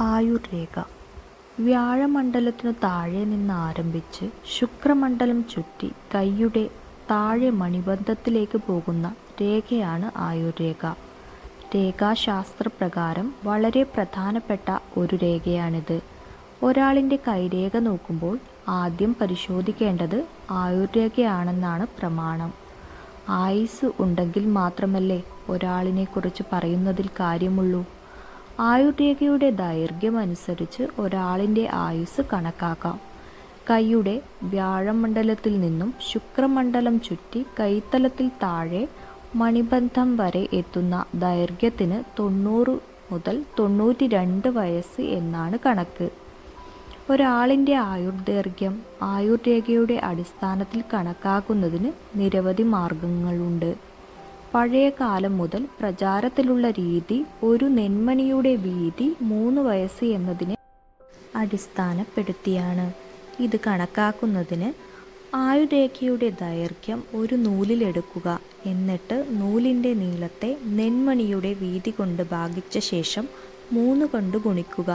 ആയുർരേഖ. വ്യാഴമണ്ഡലത്തിനു താഴെ നിന്ന് ആരംഭിച്ച് ശുക്രമണ്ഡലം ചുറ്റി കൈയുടെ താഴെ മണിബന്ധത്തിലേക്ക് പോകുന്ന രേഖയാണ് ആയുർരേഖ. രേഖാശാസ്ത്രപ്രകാരം വളരെ പ്രധാനപ്പെട്ട ഒരു രേഖയാണിത്. ഒരാളിന്റെ കൈരേഖ നോക്കുമ്പോൾ ആദ്യം പരിശോധിക്കേണ്ടത് ആയുർരേഖയാണെന്നാണ് പ്രമാണം. ആയുസ് ഉണ്ടെങ്കിൽ മാത്രമല്ലേ ഒരാളിനെക്കുറിച്ച് പറയുന്നതിൽ കാര്യമുള്ളൂ. ആയുർരേഖയുടെ ദൈർഘ്യം അനുസരിച്ച് ഒരാളിന്റെ ആയുസ് കണക്കാക്കാം. കൈയുടെ വ്യാഴമണ്ഡലത്തിൽ നിന്നും ശുക്രമണ്ഡലം ചുറ്റി കൈത്തലത്തിൽ താഴെ മണിബന്ധം വരെ എത്തുന്ന ദൈർഘ്യത്തിന് തൊണ്ണൂറ് മുതൽ തൊണ്ണൂറ്റി രണ്ട് വയസ്സ് എന്നാണ് കണക്ക്. ഒരാളിന്റെ ആയുർദൈർഘ്യം ആയുർരേഖയുടെ അടിസ്ഥാനത്തിൽ കണക്കാക്കുന്നതിന് നിരവധി മാർഗങ്ങളുണ്ട്. പഴയ കാലം മുതൽ പ്രചാരത്തിലുള്ള രീതി ഒരു നെന്മണിയുടെ വീതി മൂന്ന് വയസ്സ് എന്നതിനെ അടിസ്ഥാനപ്പെടുത്തിയാണ്. ഇത് കണക്കാക്കുന്നതിന് ആയുരേഖയുടെ ദൈർഘ്യം ഒരു നൂലിലെടുക്കുക എന്നിട്ട് നൂലിന്റെ നീളത്തെ നെന്മണിയുടെ വീതി കൊണ്ട് ഭാഗിച്ച ശേഷം മൂന്ന് കൊണ്ട് ഗുണിക്കുക.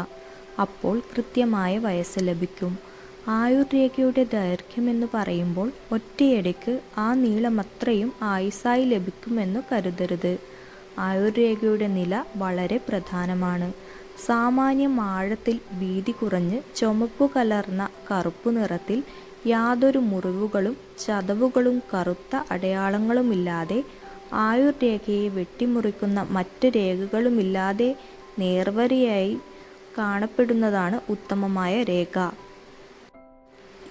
അപ്പോൾ കൃത്യമായ വയസ്സ് ലഭിക്കും. ആയുർരേഖയുടെ ദൈർഘ്യമെന്ന് പറയുമ്പോൾ ഒറ്റയടിക്ക് ആ നീളം അത്രയും ആയുസായി ലഭിക്കുമെന്ന് കരുതരുത്. ആയുർരേഖയുടെ നില വളരെ പ്രധാനമാണ്. സാമാന്യം ആഴത്തിൽ വീതി കുറഞ്ഞ് ചുമപ്പ് കലർന്ന കറുപ്പ് നിറത്തിൽ യാതൊരു മുറിവുകളും ചതവുകളും കറുത്ത അടയാളങ്ങളുമില്ലാതെ ആയുർ രേഖയെ വെട്ടിമുറിക്കുന്ന മറ്റ് രേഖകളുമില്ലാതെ നേർവരിയായി കാണപ്പെടുന്നതാണ് ഉത്തമമായ രേഖ.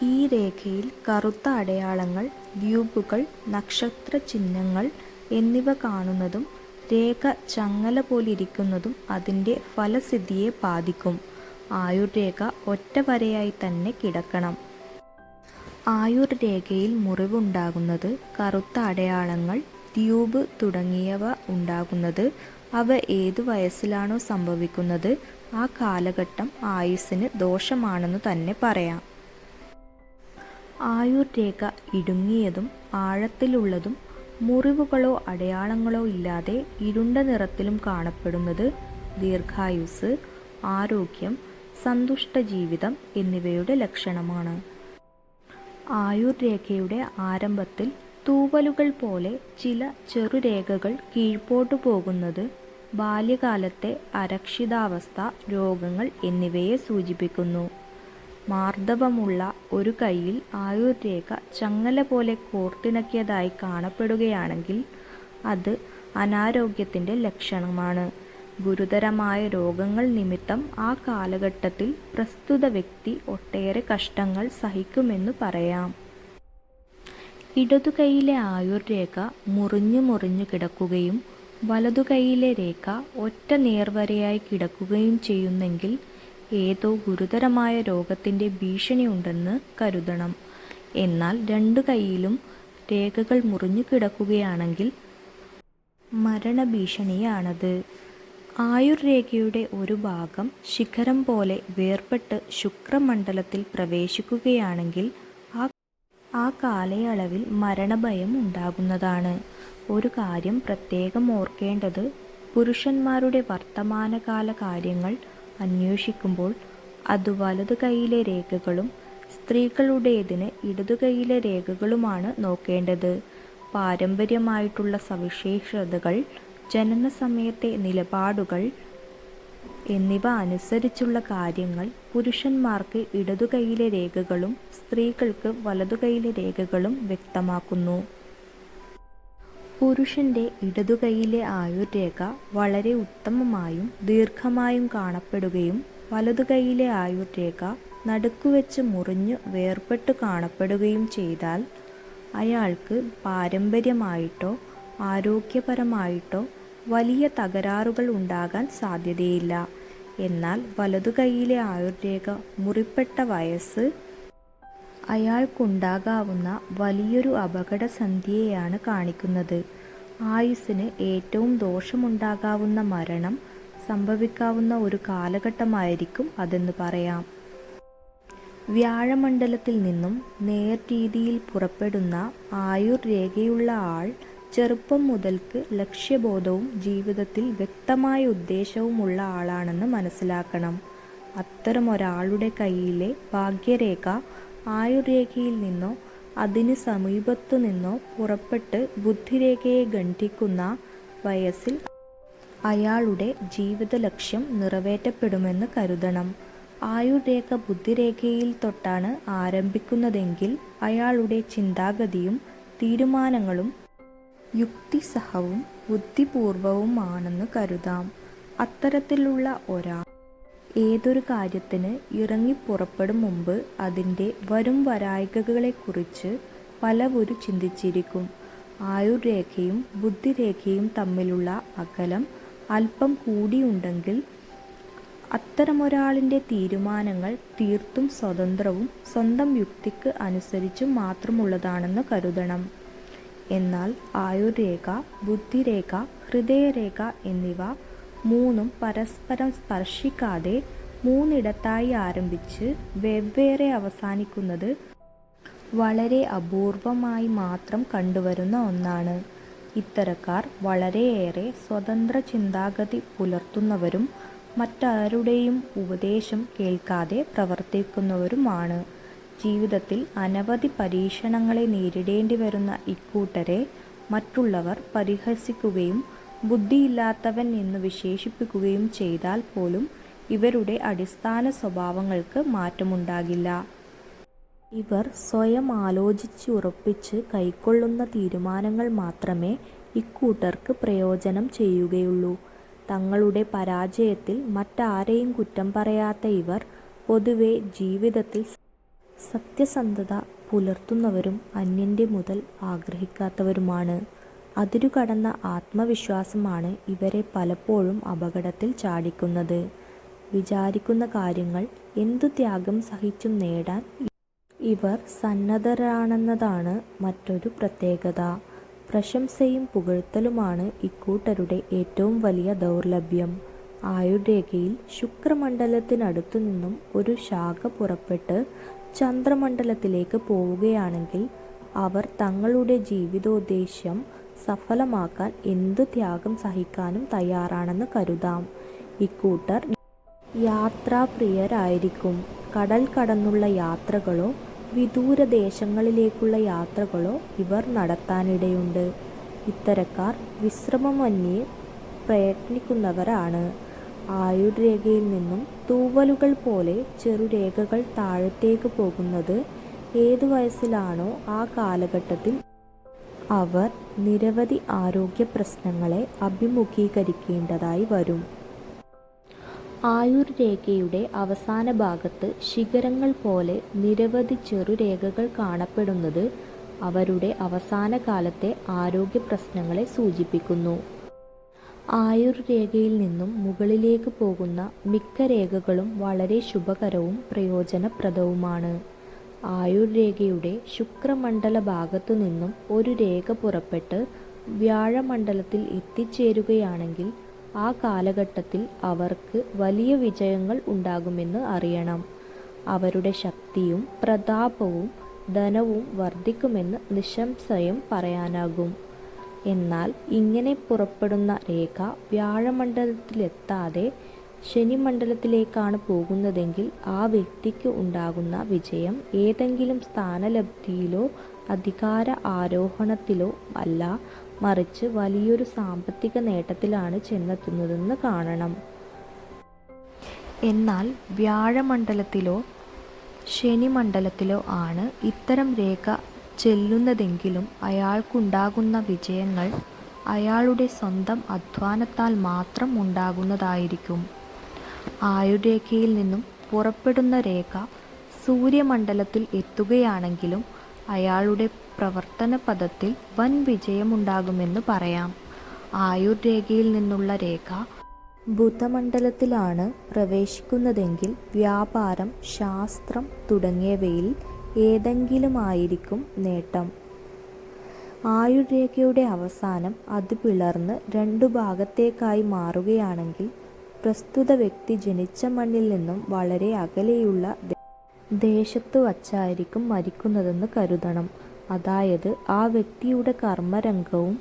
ഈ രേഖയിൽ കറുത്ത അടയാളങ്ങൾ ദ്വീപുകൾ നക്ഷത്ര ചിഹ്നങ്ങൾ എന്നിവ കാണുന്നതും രേഖ ചങ്ങല പോലിരിക്കുന്നതും അതിന്റെ ഫലസിദ്ധിയെ ബാധിക്കും. ആയുർരേഖ ഒറ്റ വരയായി തന്നെ കിടക്കണം. ആയുർ രേഖയിൽ മുറിവുണ്ടാകുന്നത് കറുത്ത അടയാളങ്ങൾ ദ്വീപ് തുടങ്ങിയവ ഉണ്ടാകുന്നത് അവ ഏതു വയസ്സിലാണോ സംഭവിക്കുന്നത് ആ കാലഘട്ടം ആയുസ്സിന് ദോഷമാണെന്ന് തന്നെ പറയാം. ആയുർരേഖ ഇടുങ്ങിയതും ആഴത്തിലുള്ളതും മുറിവുകളോ അടയാളങ്ങളോ ഇല്ലാതെ ഇരുണ്ട നിറത്തിലും കാണപ്പെടുന്നത് ദീർഘായുസ് ആരോഗ്യം സന്തുഷ്ട ജീവിതം എന്നിവയുടെ ലക്ഷണമാണ്. ആയുർരേഖയുടെ ആരംഭത്തിൽ തൂവലുകൾ പോലെ ചില ചെറുരേഖകൾ കീഴ്പോട്ടു പോകുന്നത് ബാല്യകാലത്തെ അരക്ഷിതാവസ്ഥ രോഗങ്ങൾ എന്നിവയെ സൂചിപ്പിക്കുന്നു. മാർദ്ദവമുള്ള ഒരു കൈയിൽ ആയുർരേഖ ചങ്ങല പോലെ കോർത്തിണക്കിയതായി കാണപ്പെടുകയാണെങ്കിൽ അത് അനാരോഗ്യത്തിന്റെ ലക്ഷണമാണ്. ഗുരുതരമായ രോഗങ്ങൾ നിമിത്തം ആ കാലഘട്ടത്തിൽ പ്രസ്തുത വ്യക്തി ഒട്ടേറെ കഷ്ടങ്ങൾ സഹിക്കുമെന്ന് പറയാം. ഇടതുകൈയിലെ ആയുർരേഖ മുറിഞ്ഞു മുറിഞ്ഞു കിടക്കുകയും വലതുകൈയിലെ രേഖ ഒറ്റ നേർവരയായി കിടക്കുകയും ചെയ്യുന്നെങ്കിൽ ഏതോ ഗുരുതരമായ രോഗത്തിന്റെ ഭീഷണിയുണ്ടെന്ന് കരുതണം. എന്നാൽ രണ്ടു കൈയിലും രേഖകൾ മുറിഞ്ഞു കിടക്കുകയാണെങ്കിൽ മരണഭീഷണിയാണത്. ആയുർരേഖയുടെ ഒരു ഭാഗം ശിഖരം പോലെ വേർപെട്ട് ശുക്രമണ്ഡലത്തിൽ പ്രവേശിക്കുകയാണെങ്കിൽ ആ ആ കാലയളവിൽ മരണഭയം ഉണ്ടാകുന്നതാണ്. ഒരു കാര്യം പ്രത്യേകം ഓർക്കേണ്ടത് പുരുഷന്മാരുടെ വർത്തമാനകാല കാര്യങ്ങൾ അന്വേഷിക്കുമ്പോൾ അത് വലതു കൈയിലെ രേഖകളും സ്ത്രീകളുടേതിന് ഇടതു കൈയിലെ രേഖകളുമാണ് നോക്കേണ്ടത്. പാരമ്പര്യമായിട്ടുള്ള സവിശേഷതകൾ ജനന സമയത്തെ നിലപാടുകൾ എന്നിവ അനുസരിച്ചുള്ള കാര്യങ്ങൾ പുരുഷന്മാർക്ക് ഇടതു കൈയിലെ രേഖകളും സ്ത്രീകൾക്ക് വലതു കൈയിലെ രേഖകളും വ്യക്തമാക്കുന്നു. പുരുഷന്റെ ഇടതുകൈയിലെ ആയുർരേഖ വളരെ ഉത്തമമായും ദീർഘമായും കാണപ്പെടുകയും വലതുകൈയിലെ ആയുർരേഖ നടുക്കുവെച്ച് മുറിഞ്ഞു വേർപെട്ട് കാണപ്പെടുകയും ചെയ്താൽ അയാൾക്ക് പാരമ്പര്യമായിട്ടോ ആരോഗ്യപരമായിട്ടോ വലിയ തകരാറുകൾ ഉണ്ടാകാൻ സാധ്യതയില്ല. എന്നാൽ വലതുകൈയിലെ ആയുർരേഖ മുറിപ്പെട്ട വയസ്സ് അയാൾക്കുണ്ടാകാവുന്ന വലിയൊരു അപകടസന്ധിയെയാണ് കാണിക്കുന്നത്. ആയുസ്സിന് ഏറ്റവും ദോഷമുണ്ടാകാവുന്ന മരണം സംഭവിക്കാവുന്ന ഒരു കാലഘട്ടമായിരിക്കും അതെന്ന് പറയാം. വ്യാഴമണ്ഡലത്തിൽ നിന്നും നേർരീതിയിൽ പുറപ്പെടുന്ന ആയുർ രേഖയുള്ള ആൾ ചെറുപ്പം മുതൽക്ക് ലക്ഷ്യബോധവും ജീവിതത്തിൽ വ്യക്തമായ ഉദ്ദേശവുമുള്ള ആളാണെന്ന് മനസ്സിലാക്കണം. അത്തരമൊരാളുടെ കയ്യിലെ ഭാഗ്യരേഖ ആയുർരേഖയിൽ നിന്നോ അതിന് സമീപത്തു നിന്നോ പുറപ്പെട്ട് ബുദ്ധിരേഖയെ ഖണ്ഡിക്കുന്ന വയസ്സിൽ അയാളുടെ ജീവിത ലക്ഷ്യം നിറവേറ്റപ്പെടുമെന്ന് കരുതണം. ആയുർരേഖ ബുദ്ധിരേഖയിൽ തൊട്ടാണ് ആരംഭിക്കുന്നതെങ്കിൽ അയാളുടെ ചിന്താഗതിയും തീരുമാനങ്ങളും യുക്തിസഹവും ബുദ്ധിപൂർവവുമാണെന്ന് കരുതാം. അത്തരത്തിലുള്ള ഒരാൾ ഏതൊരു കാര്യത്തിന് ഇറങ്ങിപ്പുറപ്പെടും മുമ്പ് അതിന്റെ വരും വരായികകളെക്കുറിച്ച് പലവരും ചിന്തിച്ചിരിക്കും. ആയുർരേഖയും ബുദ്ധിരേഖയും തമ്മിലുള്ള അകലം അല്പം കൂടിയുണ്ടെങ്കിൽ അത്തരമൊരാളിന്റെ തീരുമാനങ്ങൾ തീർത്തും സ്വതന്ത്രവും സ്വന്തം യുക്തിക്ക് അനുസരിച്ചും മാത്രമുള്ളതാണെന്ന് കരുതണം. എന്നാൽ ആയുർരേഖ, ബുദ്ധിരേഖ, ഹൃദയരേഖ എന്നിവ മൂന്നും പരസ്പരം സ്പർശിക്കാതെ മൂന്നിടത്തായി ആരംഭിച്ച് വെവ്വേറെ അവസാനിക്കുന്നത് വളരെ അപൂർവമായി മാത്രം കണ്ടുവരുന്ന ഒന്നാണ്. ഇത്തരക്കാർ വളരെയേറെ സ്വതന്ത്ര ചിന്താഗതി പുലർത്തുന്നവരും മറ്റാരുടെയും ഉപദേശം കേൾക്കാതെ പ്രവർത്തിക്കുന്നവരുമാണ്. ജീവിതത്തിൽ അനവധി പരീക്ഷണങ്ങളെ നേരിടേണ്ടി വരുന്ന ഇക്കൂട്ടരെ മറ്റുള്ളവർ പരിഹസിക്കുകയും ബുദ്ധിയില്ലാത്തവൻ എന്ന് വിശേഷിപ്പിക്കുകയും ചെയ്താൽ പോലും ഇവരുടെ അടിസ്ഥാന സ്വഭാവങ്ങൾക്ക് മാറ്റമുണ്ടാകില്ല. ഇവർ സ്വയം ആലോചിച്ച് ആലോചിച്ചുറപ്പിച്ച് കൈക്കൊള്ളുന്ന തീരുമാനങ്ങൾ മാത്രമേ ഇക്കൂട്ടർക്ക് പ്രയോജനം ചെയ്യുകയുള്ളൂ. തങ്ങളുടെ പരാജയത്തിൽ മറ്റാരെയും കുറ്റം പറയാത്ത ഇവർ പൊതുവെ ജീവിതത്തിൽ സത്യസന്ധത പുലർത്തുന്നവരും അന്യന്റെ മുതൽ ആഗ്രഹിക്കാത്തവരുമാണ്. അതിരുകടന്ന ആത്മവിശ്വാസമാണ് ഇവരെ പലപ്പോഴും അപകടത്തിൽ ചാടിക്കുന്നത്. വിചാരിക്കുന്ന കാര്യങ്ങൾ എന്തു ത്യാഗം സഹിച്ചും നേടാൻ ഇവർ സന്നദ്ധരാണെന്നതാണ് മറ്റൊരു പ്രത്യേകത. പ്രശംസയും പുകഴ്ത്തലുമാണ് ഇക്കൂട്ടരുടെ ഏറ്റവും വലിയ ദൗർലഭ്യം. ആയുർരേഖയിൽ ശുക്രമണ്ഡലത്തിനടുത്തു നിന്നും ഒരു ശാഖ പുറപ്പെട്ട് ചന്ദ്രമണ്ഡലത്തിലേക്ക് പോവുകയാണെങ്കിൽ അവർ തങ്ങളുടെ ജീവിതോദ്ദേശ്യം സഫലമാക്കാൻ എന്തു ത്യാഗം സഹിക്കാനും തയ്യാറാണെന്ന് കരുതാം. ഇക്കൂട്ടർ യാത്രാപ്രിയരായിരിക്കും. കടൽ കടന്നുള്ള യാത്രകളോ വിദൂരദേശങ്ങളിലേക്കുള്ള യാത്രകളോ ഇവർ നടത്താനിടയുണ്ട്. ഇത്തരക്കാർ വിശ്രമമന്യേ പ്രയത്നിക്കുന്നവരാണ്. ആയുർരേഖയിൽ നിന്നും തൂവലുകൾ പോലെ ചെറുരേഖകൾ താഴത്തേക്ക് പോകുന്നത് ഏതു വയസ്സിലാണോ ആ കാലഘട്ടത്തിൽ അവർ നിരവധി ആരോഗ്യ പ്രശ്നങ്ങളെ അഭിമുഖീകരിക്കേണ്ടതായി വരും. ആയുർരേഖയുടെ അവസാന ഭാഗത്ത് ശിഖരങ്ങൾ പോലെ നിരവധി ചെറുരേഖകൾ കാണപ്പെടുന്നത് അവരുടെ അവസാന കാലത്തെ ആരോഗ്യ പ്രശ്നങ്ങളെ സൂചിപ്പിക്കുന്നു. ആയുർരേഖയിൽ നിന്നും മുകളിലേക്ക് പോകുന്ന മിക്ക രേഖകളും വളരെ ശുഭകരവും പ്രയോജനപ്രദവുമാണ്. ആയുർരേഖയുടെ ശുക്രമണ്ഡല ഭാഗത്തു നിന്നും ഒരു രേഖ പുറപ്പെട്ട് വ്യാഴമണ്ഡലത്തിൽ എത്തിച്ചേരുകയാണെങ്കിൽ ആ കാലഘട്ടത്തിൽ അവർക്ക് വലിയ വിജയങ്ങൾ ഉണ്ടാകുമെന്ന് അറിയണം. അവരുടെ ശക്തിയും പ്രതാപവും ധനവും വർദ്ധിക്കുമെന്ന് നിശംസയം പറയാനാകും. എന്നാൽ ഇങ്ങനെ പുറപ്പെടുന്ന രേഖ വ്യാഴമണ്ഡലത്തിലെത്താതെ ശനിമണ്ഡലത്തിലേക്കാണ് പോകുന്നതെങ്കിൽ ആ വ്യക്തിക്ക് ഉണ്ടാകുന്ന വിജയം ഏതെങ്കിലും സ്ഥാനലബ്ധിയിലോ അധികാര ആരോഹണത്തിലോ അല്ല മറിച്ച് വലിയൊരു സാമ്പത്തിക നേട്ടത്തിലാണ് ചെന്നെത്തുന്നതെന്ന് കാണണം. എന്നാൽ വ്യാഴമണ്ഡലത്തിലോ ശനിമണ്ഡലത്തിലോ ആണ് ഇത്തരം രേഖ ചെല്ലുന്നതെങ്കിലും അയാൾക്കുണ്ടാകുന്ന വിജയങ്ങൾ അയാളുടെ സ്വന്തം അധ്വാനത്താൽ മാത്രം ഉണ്ടാകുന്നതായിരിക്കും. ആയുർരേഖയിൽ നിന്നും പുറപ്പെടുന്ന രേഖ സൂര്യമണ്ഡലത്തിൽ എത്തുകയാണെങ്കിലും അയാളുടെ പ്രവർത്തന പദത്തിൽ വൻ വിജയമുണ്ടാകുമെന്ന് പറയാം. ആയുർരേഖയിൽ നിന്നുള്ള രേഖ ബുധമണ്ഡലത്തിലാണ് പ്രവേശിക്കുന്നതെങ്കിൽ വ്യാപാരം, ശാസ്ത്രം തുടങ്ങിയവയിൽ ഏതെങ്കിലും ആയിരിക്കും നേട്ടം. ആയുർരേഖയുടെ അവസാനം അത് പിളർന്ന് രണ്ടു ഭാഗത്തേക്കായി മാറുകയാണെങ്കിൽ പ്രസ്തുത വ്യക്തി ജനിച്ച മണ്ണിൽ നിന്നും വളരെ അകലെയുള്ള ദേശത്തു വച്ചായിരിക്കും മരിക്കുന്നതെന്ന് കരുതണം. അതായത് ആ വ്യക്തിയുടെ കർമ്മരംഗവും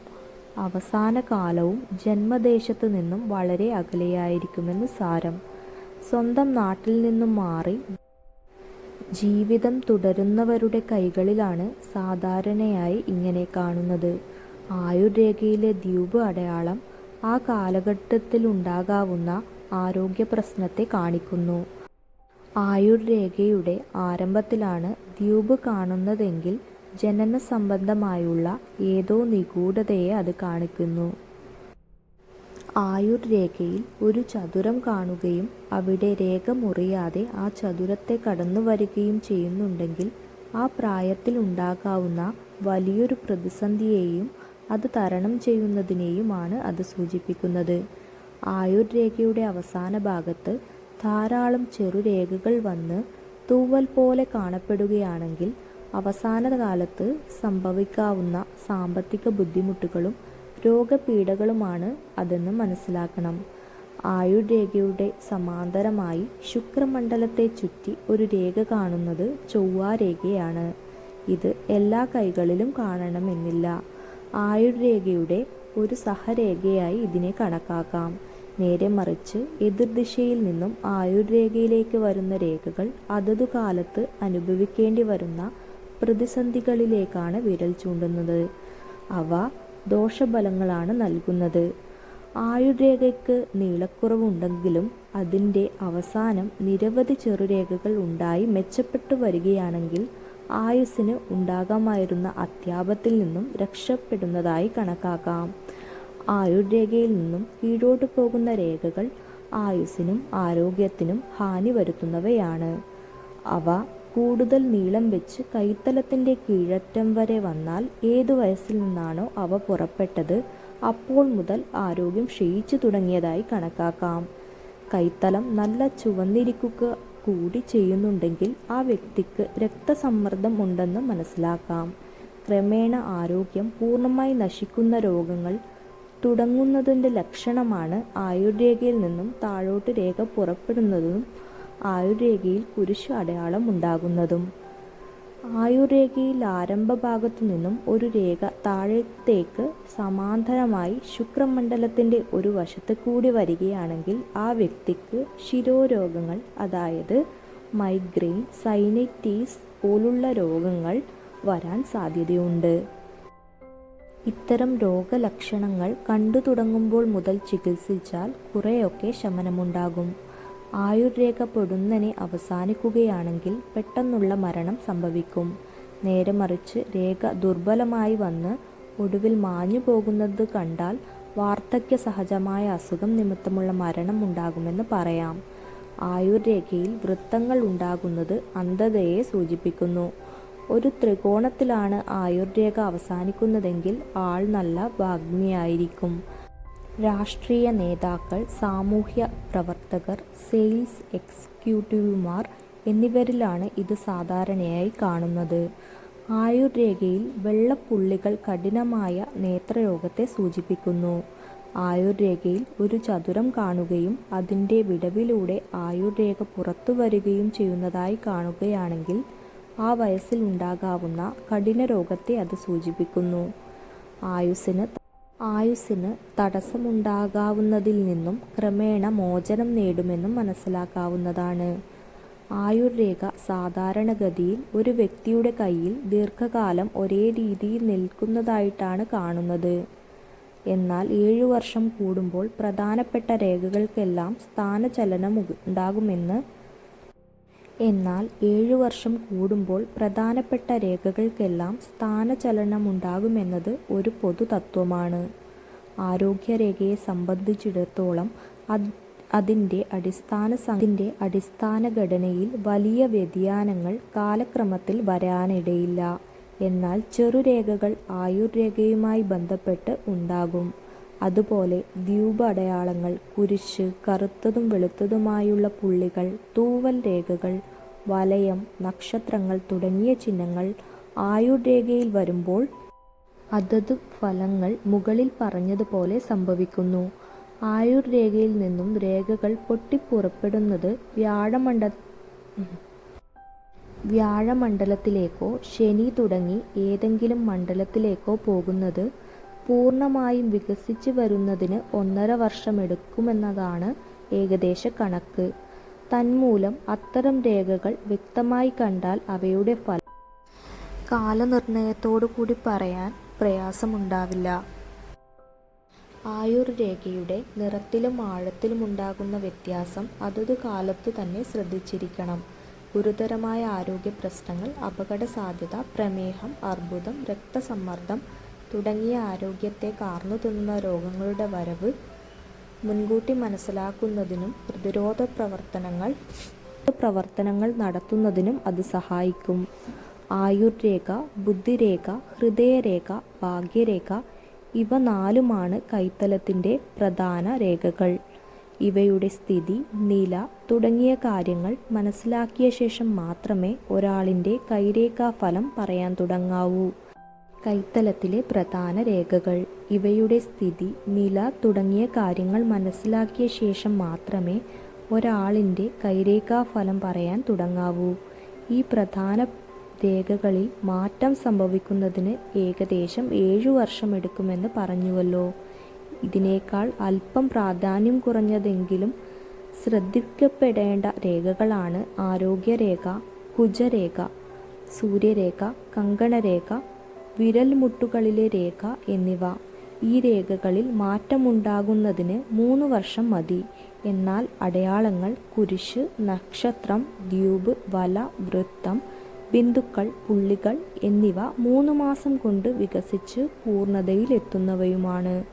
അവസാന കാലവും ജന്മദേശത്തു നിന്നും വളരെ അകലെയായിരിക്കുമെന്ന് സാരം. സ്വന്തം നാട്ടിൽ നിന്നും മാറി ജീവിതം തുടരുന്നവരുടെ കൈകളിലാണ് സാധാരണയായി ഇങ്ങനെ കാണുന്നത്. ആയുർരേഖയിലെ ദ്വീപ് അടയാളം ആ കാലഘട്ടത്തിലുണ്ടാകാവുന്ന ആരോഗ്യപ്രശ്നത്തെ കാണിക്കുന്നു. ആയുർരേഖയുടെ ആരംഭത്തിലാണ് ദ്വീപ് കാണുന്നതെങ്കിൽ ജനന സംബന്ധമായുള്ള ഏതോ നിഗൂഢതയെ അത് കാണിക്കുന്നു. ആയുർരേഖയിൽ ഒരു ചതുരം കാണുകയും അവിടെ രേഖ മുറിയാതെ ആ ചതുരത്തെ കടന്നു വരികയും ചെയ്യുന്നുണ്ടെങ്കിൽ ആ പ്രായത്തിൽ ഉണ്ടാകാവുന്ന വലിയൊരു പ്രതിസന്ധിയെയും അത് തരണം ചെയ്യുന്നതിനെയുമാണ് അത് സൂചിപ്പിക്കുന്നത്. ആയുർരേഖയുടെ അവസാനഭാഗത്ത് ധാരാളം ചെറു ചെറുരേഖകൾ വന്ന് തൂവൽ പോലെ കാണപ്പെടുകയാണെങ്കിൽ അവസാന കാലത്ത് സംഭവിക്കാവുന്ന സാമ്പത്തിക ബുദ്ധിമുട്ടുകളും രോഗപീഠകളുമാണ് അതെന്ന് മനസ്സിലാക്കണം. ആയുർരേഖയുടെ സമാന്തരമായി ശുക്രമണ്ഡലത്തെ ചുറ്റി ഒരു രേഖ കാണുന്നത് ചൊവ്വാരേഖയാണ്. ഇത് എല്ലാ കൈകളിലും കാണണമെന്നില്ല. ആയുർരേഖയുടെ ഒരു സഹരേഖയായി ഇതിനെ കണക്കാക്കാം. നേരെമറിച്ച് എതിർദിശയിൽ നിന്നും ആയുർരേഖയിലേക്ക് വരുന്ന രേഖകൾ അതതു കാലത്ത് അനുഭവിക്കേണ്ടി വരുന്ന പ്രതിസന്ധികളിലേക്കാണ് വിരൽ ചൂണ്ടുന്നത്. അവ ദോഷഫലങ്ങളാണ് നൽകുന്നത്. ആയുർരേഖയ്ക്ക് നീളക്കുറവുണ്ടെങ്കിലും അതിന്റെ അവസാനം നിരവധി ചെറുരേഖകൾ ഉണ്ടായി മെച്ചപ്പെട്ടു വരികയാണെങ്കിൽ ആയുസ്സിന് ഉണ്ടാകാമായിരുന്ന അത്യാപത്തിൽ നിന്നും രക്ഷപ്പെടുന്നതായി കണക്കാക്കാം. ആയുർരേഖയിൽ നിന്നും കീഴോട്ട് പോകുന്ന രേഖകൾ ആയുസ്സിനും ആരോഗ്യത്തിനും ഹാനി വരുത്തുന്നവയാണ്. അവ കൂടുതൽ നീളം വെച്ച് കൈത്തലത്തിന്റെ കീഴറ്റം വരെ വന്നാൽ ഏതു വയസ്സിൽ നിന്നാണോ അവ പുറപ്പെട്ടത് അപ്പോൾ മുതൽ ആരോഗ്യം ക്ഷയിച്ചു തുടങ്ങിയതായി കണക്കാക്കാം. കൈത്തലം നല്ല ചുവന്നിരിക്കുക കൂടി ചെയ്യുന്നുണ്ടെങ്കിൽ ആ വ്യക്തിക്ക് രക്തസമ്മർദ്ദം ഉണ്ടെന്ന് മനസ്സിലാക്കാം. ക്രമേണ ആരോഗ്യം പൂർണമായി നശിക്കുന്ന രോഗങ്ങൾ തുടങ്ങുന്നതിന്റെ ലക്ഷണമാണ് ആയുർരേഖയിൽ നിന്നും താഴോട്ട് രേഖ പുറപ്പെടുന്നതും ആയുർരേഖയിൽ കുരിശ് അടയാളം ഉണ്ടാകുന്നതും. ആയുർരേഖയിൽ ആരംഭഭാഗത്തുനിന്നും ഒരു രേഖ താഴത്തേക്ക് സമാന്തരമായി ശുക്രമണ്ഡലത്തിന്റെ ഒരു വശത്ത് കൂടി വരികയാണെങ്കിൽ ആ വ്യക്തിക്ക് ശിരോരോഗങ്ങൾ അതായത് മൈഗ്രെയിൻ സൈനൈറ്റിസ് പോലുള്ള രോഗങ്ങൾ വരാൻ സാധ്യതയുണ്ട്. ഇത്തരം രോഗലക്ഷണങ്ങൾ കണ്ടു തുടങ്ങുമ്പോൾ മുതൽ ചികിത്സിച്ചാൽ കുറേയൊക്കെ ശമനമുണ്ടാകും. ആയുർരേഖ പൊടുന്നനെ അവസാനിക്കുകയാണെങ്കിൽ പെട്ടെന്നുള്ള മരണം സംഭവിക്കും. നേരെ മറിച്ച് രേഖ ദുർബലമായി വന്ന് ഒടുവിൽ മാഞ്ഞു പോകുന്നത് കണ്ടാൽ വാർദ്ധക്യ സഹജമായ അസുഖം നിമിത്തമുള്ള മരണം ഉണ്ടാകുമെന്ന് പറയാം. ആയുർരേഖയിൽ വൃത്തങ്ങൾ ഉണ്ടാകുന്നത് അന്ധതയെ സൂചിപ്പിക്കുന്നു. ഒരു ത്രികോണത്തിലാണ് ആയുർരേഖ അവസാനിക്കുന്നതെങ്കിൽ ആൾ നല്ല വാഗ്മിയായിരിക്കും. രാഷ്ട്രീയ നേതാക്കൾ, സാമൂഹ്യ പ്രവർത്തകർ സെയിൽസ് എക്സിക്യൂട്ടീവുമാർ എന്നിവരിലാണ് ഇത് സാധാരണയായി കാണുന്നത്. ആയുർരേഖയിൽ വെള്ളപ്പുള്ളികൾ കഠിനമായ നേത്രരോഗത്തെ സൂചിപ്പിക്കുന്നു. ആയുർരേഖയിൽ ഒരു ചതുരം കാണുകയും അതിന്റെ വിടവിലൂടെ ആയുർരേഖ പുറത്തുവരികയും ചെയ്യുന്നതായി കാണുകയാണെങ്കിൽ ആ വയസ്സിൽ ഉണ്ടാകാവുന്ന കഠിന രോഗത്തെ അത് സൂചിപ്പിക്കുന്നു. ആയുസ്സിന് ആയുസ്സിന് തടസ്സമുണ്ടാകാവുന്നതിൽ നിന്നും ക്രമേണ മോചനം നേടുമെന്നും മനസ്സിലാക്കാവുന്നതാണ്. ആയുർരേഖ സാധാരണഗതിയിൽ ഒരു വ്യക്തിയുടെ കയ്യിൽ ദീർഘകാലം ഒരേ രീതിയിൽ നിൽക്കുന്നതായിട്ടാണ് കാണുന്നത്. എന്നാൽ ഏഴു വർഷം കൂടുമ്പോൾ പ്രധാനപ്പെട്ട രേഖകൾക്കെല്ലാം സ്ഥാനചലനമുണ്ടാകുമെന്ന് എന്നാൽ ഏഴു വർഷം കൂടുമ്പോൾ പ്രധാനപ്പെട്ട രേഖകൾക്കെല്ലാം സ്ഥാനചലനമുണ്ടാകുമെന്നത് ഒരു പൊതുതത്ത്വമാണ്. ആരോഗ്യരേഖയെ സംബന്ധിച്ചിടത്തോളം അതിന്റെ അടിസ്ഥാനഘടനയിൽ വലിയ വ്യതിയാനങ്ങൾ കാലക്രമത്തിൽ വരാനിടയില്ല. എന്നാൽ ചെറുരേഖകൾ ആയുർരേഖയുമായി ബന്ധപ്പെട്ട് ഉണ്ടാകും. അതുപോലെ ദ്വീപ് അടയാളങ്ങൾ, കുരിശ്, കറുത്തതും വെളുത്തതുമായുള്ള പുള്ളികൾ, തൂവൽ രേഖകൾ, വലയം, നക്ഷത്രങ്ങൾ തുടങ്ങിയ ചിഹ്നങ്ങൾ ആയുർ രേഖയിൽ വരുമ്പോൾ അതത് ഫലങ്ങൾ മുകളിൽ പറഞ്ഞതുപോലെ സംഭവിക്കുന്നു. ആയുർ രേഖയിൽ നിന്നും രേഖകൾ പൊട്ടിപ്പുറപ്പെടുന്നത് വ്യാഴമണ്ഡ വ്യാഴമണ്ഡലത്തിലേക്കോ ശനി തുടങ്ങി ഏതെങ്കിലും മണ്ഡലത്തിലേക്കോ പോകുന്നത് പൂർണമായും വികസിച്ചു വരുന്നതിന് ഒന്നര വർഷമെടുക്കുമെന്നതാണ് ഏകദേശ കണക്ക്. തന്മൂലം അത്തരം രേഖകൾ വ്യക്തമായി കണ്ടാൽ അവയുടെ ഫലം കാലനിർണയത്തോടുകൂടി പറയാൻ പ്രയാസമുണ്ടാവില്ല. ആയുർ രേഖയുടെ നിറത്തിലും ആഴത്തിലുമുണ്ടാകുന്ന വ്യത്യാസം അതത് കാലത്തു തന്നെ ശ്രദ്ധിച്ചിരിക്കണം. ഗുരുതരമായ ആരോഗ്യ പ്രശ്നങ്ങൾ അപകട സാധ്യത പ്രമേഹം, അർബുദം, രക്തസമ്മർദ്ദം തുടങ്ങിയ ആരോഗ്യത്തെ കാർന്നു തിന്നുന്ന രോഗങ്ങളുടെ വരവ് മുൻകൂട്ടി മനസ്സിലാക്കുന്നതിനും പ്രതിരോധ പ്രവർത്തനങ്ങൾ പ്രവർത്തനങ്ങൾ നടത്തുന്നതിനും അത് സഹായിക്കും. ആയുർരേഖ, ബുദ്ധിരേഖ, ഹൃദയരേഖ, ഭാഗ്യരേഖ ഇവ നാലുമാണ് കൈത്തലത്തിന്റെ പ്രധാന രേഖകൾ. ഇവയുടെ സ്ഥിതി, നില തുടങ്ങിയ കാര്യങ്ങൾ മനസ്സിലാക്കിയ ശേഷം മാത്രമേ ഒരാളിന്റെ കൈരേഖാഫലം പറയാൻ തുടങ്ങാവൂ. കൈത്തലത്തിലെ പ്രധാന രേഖകൾ. ഇവയുടെ സ്ഥിതി, നില തുടങ്ങിയ കാര്യങ്ങൾ മനസ്സിലാക്കിയ ശേഷം മാത്രമേ ഒരാളിന്റെ കൈരേഖാഫലം പറയാൻ തുടങ്ങാവൂ. ഈ പ്രധാന രേഖകളിൽ മാറ്റം സംഭവിക്കുന്നതിന് ഏകദേശം ഏഴു വർഷം എടുക്കുമെന്ന് പറഞ്ഞുവല്ലോ. ഇതിനേക്കാൾ അല്പം പ്രാധാന്യം കുറഞ്ഞതെങ്കിലും ശ്രദ്ധിക്കപ്പെടേണ്ട രേഖകളാണ് ആരോഗ്യരേഖ, കുജരേഖ, സൂര്യരേഖ, കങ്കണരേഖ, വിരൽമുട്ടുകളിലെ രേഖ എന്നിവ. ഈ രേഖകളിൽ മാറ്റമുണ്ടാകുന്നതിന് മൂന്ന് വർഷം മതി. എന്നാൽ അടയാളങ്ങൾ, കുരിശ്, നക്ഷത്രം, ദ്വീപ്, വല, വൃത്തം, ബിന്ദുക്കൾ, പുള്ളികൾ എന്നിവ മൂന്ന് മാസം കൊണ്ട് വികസിച്ച് പൂർണതയിലെത്തുന്നവയുമാണ്.